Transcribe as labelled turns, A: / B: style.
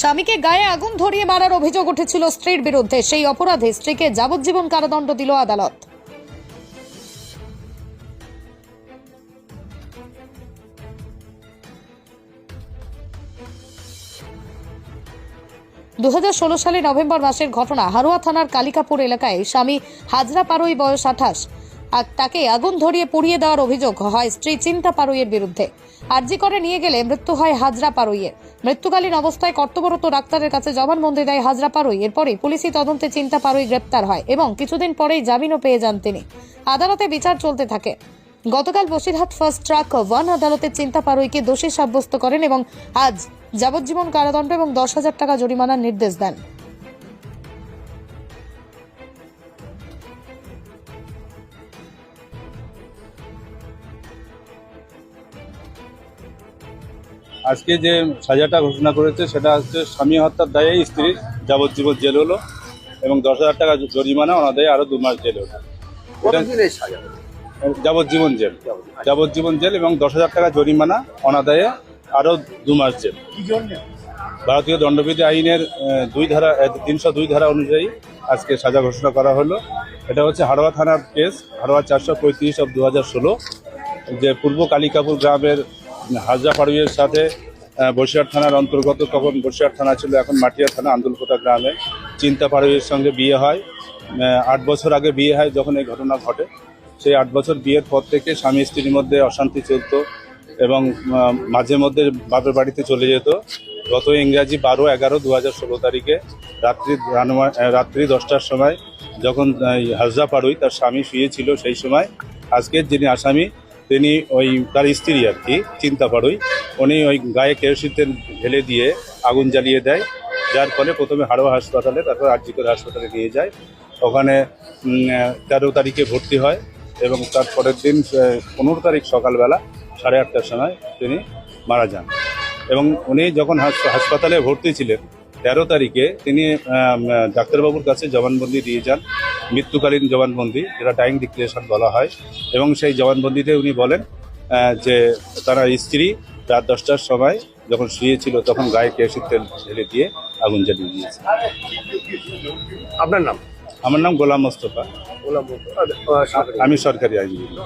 A: স্বামীকে গায়ে আগুন ধরিয়ে মারার অভিযোগ উঠেছিল স্ত্রীর বিরুদ্ধে। সেই অপরাধে স্ত্রীকে যাবজ্জীবন কারাদণ্ড দিল আদালত। দু হাজার ষোলো সালে নভেম্বর মাসের ঘটনা হারোয়া থানার কালিকাপুর এলাকায় স্বামী হাজরা পারোই বয়স আঠাশ। আর তাকে আগুন ধরিয়ে পুড়িয়ে দেওয়ার অভিযোগ হয় স্ত্রী চিন্তা পারুইয়ের বিরুদ্ধে। আর্জি করে নিয়ে গেলে মৃত্যু হয় হাজরা পারুইয়ের। মৃত্যুকালীন অবস্থায় কর্তব্যরত ডাক্তারের কাছে জবানবন্দি দেয় হাজরা পারুই। এরপরই পুলিশি তদন্তে চিন্তা পারুই গ্রেপ্তার হয় এবং কিছুদিন পরেই জামিনও পেয়ে যান তিনি। আদালতে বিচার চলতে থাকে। গতকাল বসিরহাট ফার্স্ট ট্রাক ওয়ান আদালতের চিন্তা পারুইকে দোষী সাব্যস্ত করেন এবং আজ যাবজ্জীবন কারাদণ্ড এবং দশ হাজার টাকা জরিমানার নির্দেশ দেন।
B: আজকে যে সাজাটা ঘোষণা করেছে সেটা হচ্ছে স্বামী হত্যার দায়ে স্ত্রীর যাবজ্জীবন জেল হলো এবং দশ হাজার টাকা জরিমানা ওনাদের আরও দু মাস জেল হলো। যাবজ্জীবন জেল। যাবজ্জীবন জেল এবং দশ হাজার টাকা জরিমানা অনাদায়ে আরও দু মাস জেল। ভারতীয় দণ্ডবিধি আইনের দুই ধারা তিনশো দুই ধারা অনুযায়ী আজকে সাজা ঘোষণা করা হলো। এটা হচ্ছে হাড়োয়া থানার কেস হাড়োয়া চারশো পঁয়ত্রিশ অব দু হাজার ষোলো যে পূর্ব কালিকাপুর গ্রামের হাজরা পাড়ুইয়ের সাথে বসিরহাট থানার অন্তর্গত তখন বসিরহাট থানা ছিল, এখন মাটিয়া থানা, আন্দুলকোটা গ্রামে। চিন্তা পাড়ুইয়ের সঙ্গে বিয়ে হয়। আট বছর আগে বিয়ে হয় যখন এই ঘটনা ঘটে। সেই আট বছর বিয়ের পর থেকে স্বামী স্ত্রীর মধ্যে অশান্তি চলতো এবং মাঝে মধ্যে বাপের বাড়িতে চলে যেত। গত ইংরাজি বারো এগারো দু হাজার ষোলো তারিখে রাত্রি রাত্রি দশটার সময় যখন হাজরা পাড়ুই তার স্বামী শুয়েছিল সেই সময়, আজকের যিনি আসামি তিনি ওই তার স্ত্রী আর কি, চিন্তা পাড়ুই উনি ওই গায়ে কেরোসিন তেল ঢেলে দিয়ে আগুন জ্বালিয়ে দেয়। যার ফলে প্রথমে হাড়োয়া হাসপাতালে, তারপর আরজিকর হাসপাতালে নিয়ে যায়। ওখানে তেরো তারিখে ভর্তি হয় এবং তার পরের দিন পনেরো তারিখ সকালবেলা সাড়ে আটটার সময় তিনি মারা যান। এবং উনি যখন হাস- হাসপাতালে ভর্তি ছিলেন তেরো তারিখে তিনি ডাক্তারবাবুর কাছে জবানবন্দি দিয়ে যান। মৃত্যুকালীন জবানবন্দি যেটা ডাইং ডিক্লারেশন বলা হয়। এবং সেই জবানবন্দিতে উনি বলেন যে তারা স্ত্রী রাত দশটার সময় যখন শুয়েছিল তখন গায়ে কেরোসিন তেল ঢেলে দিয়ে আগুন জ্বালিয়ে দিয়েছে।
C: আপনার নাম?
B: আমার নাম গোলাম মোস্তফা। আমি সরকারি আইনজীবী।